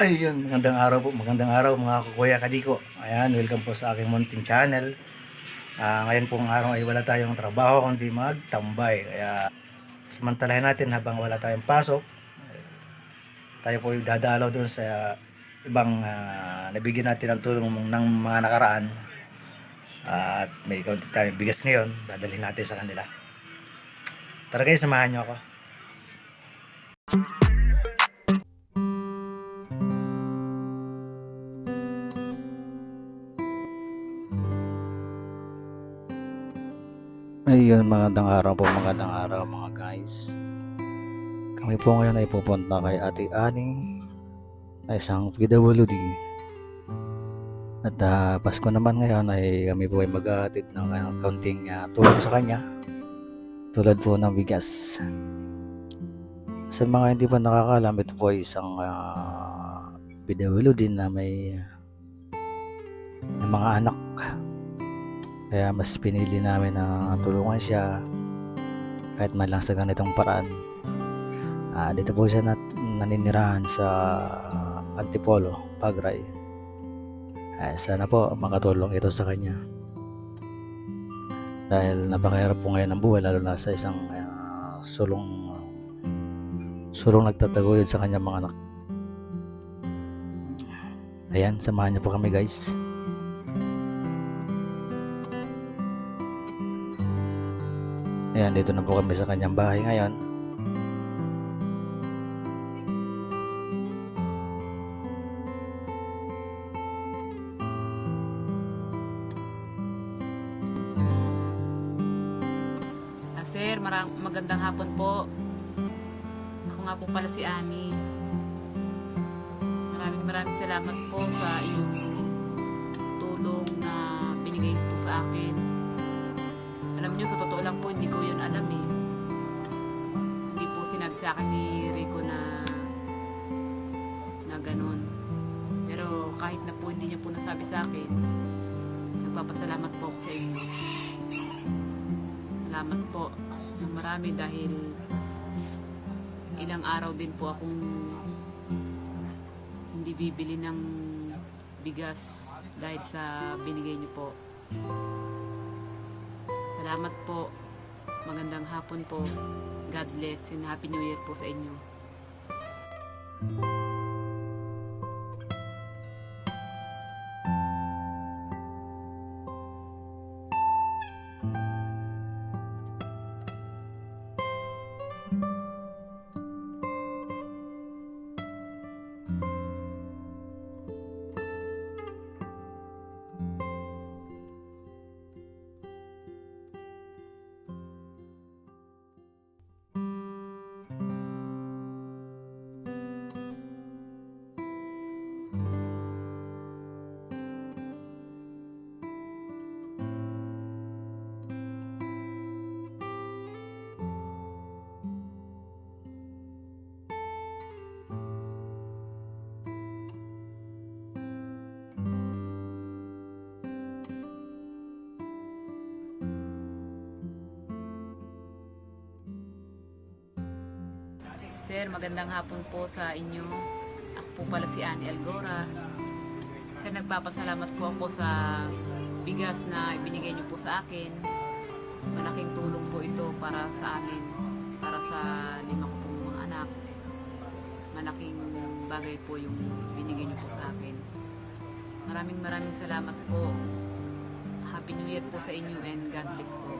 Ayun, magandang araw po, magandang araw mga kukuya kadiko. Ayan, welcome po sa aking munting channel. Ah, ngayon pong araw ay wala tayong trabaho kundi magtambay. Kaya samantalahin natin habang wala tayong pasok. Tayo po dadalaw doon sa ibang ah, nabigyan natin ng tulong ng mga nakaraan. Ah, at may kaunti tayong bigas ngayon, dadalhin natin sa kanila. Tara guys, samahan nyo ako. Ayun, magandang araw po, magandang araw mga guys. Kami po ngayon ay pupunta kay Ate Ani na isang PWD. At ah, Pasko naman ngayon ay kami po ay maghahatid ng uh, kaunting ah, tulong sa kanya. Tulad po ng bigas. Sa mga hindi pa nakakalam, ito po ay isang uh, PWD na may, may mga anak. Kaya mas pinili namin na tulungan siya kahit man lang sa ganitong paraan. Ah, dito po siya nat- naninirahan sa Antipolo, Pagray. Eh, sana po makatulong ito sa kanya. Dahil napakahirap po ngayon ang buhay lalo na sa isang ah, sulong sulong nagtataguyod sa kanyang mga anak. Ayan, samahan niyo po kami guys. Ayan, dito na po kami sa kanyang bahay ngayon. Ah, sir, marang, magandang hapon po. Ako nga po pala si Ani. Maraming maraming salamat po sa inyong tulong na binigay po sa akin. Akin ni Rico na na ganun. Pero kahit na po hindi niya po nasabi sa akin, nagpapasalamat po ako sa inyo. Salamat po ng marami dahil ilang araw din po akong hindi bibili ng bigas dahil sa binigay niyo po. Salamat po. Magandang hapon po. God bless and Happy New Year po sa inyo. Sir, magandang hapon po sa inyo. Ako po pala si Annie Algora. Sir, nagpapasalamat po ako sa bigas na ibinigay niyo po sa akin. Malaking tulong po ito para sa amin, para sa lima ko pong mga anak. Malaking bagay po yung binigay niyo po sa akin. Maraming maraming salamat po. Happy New Year po sa inyo and God bless po.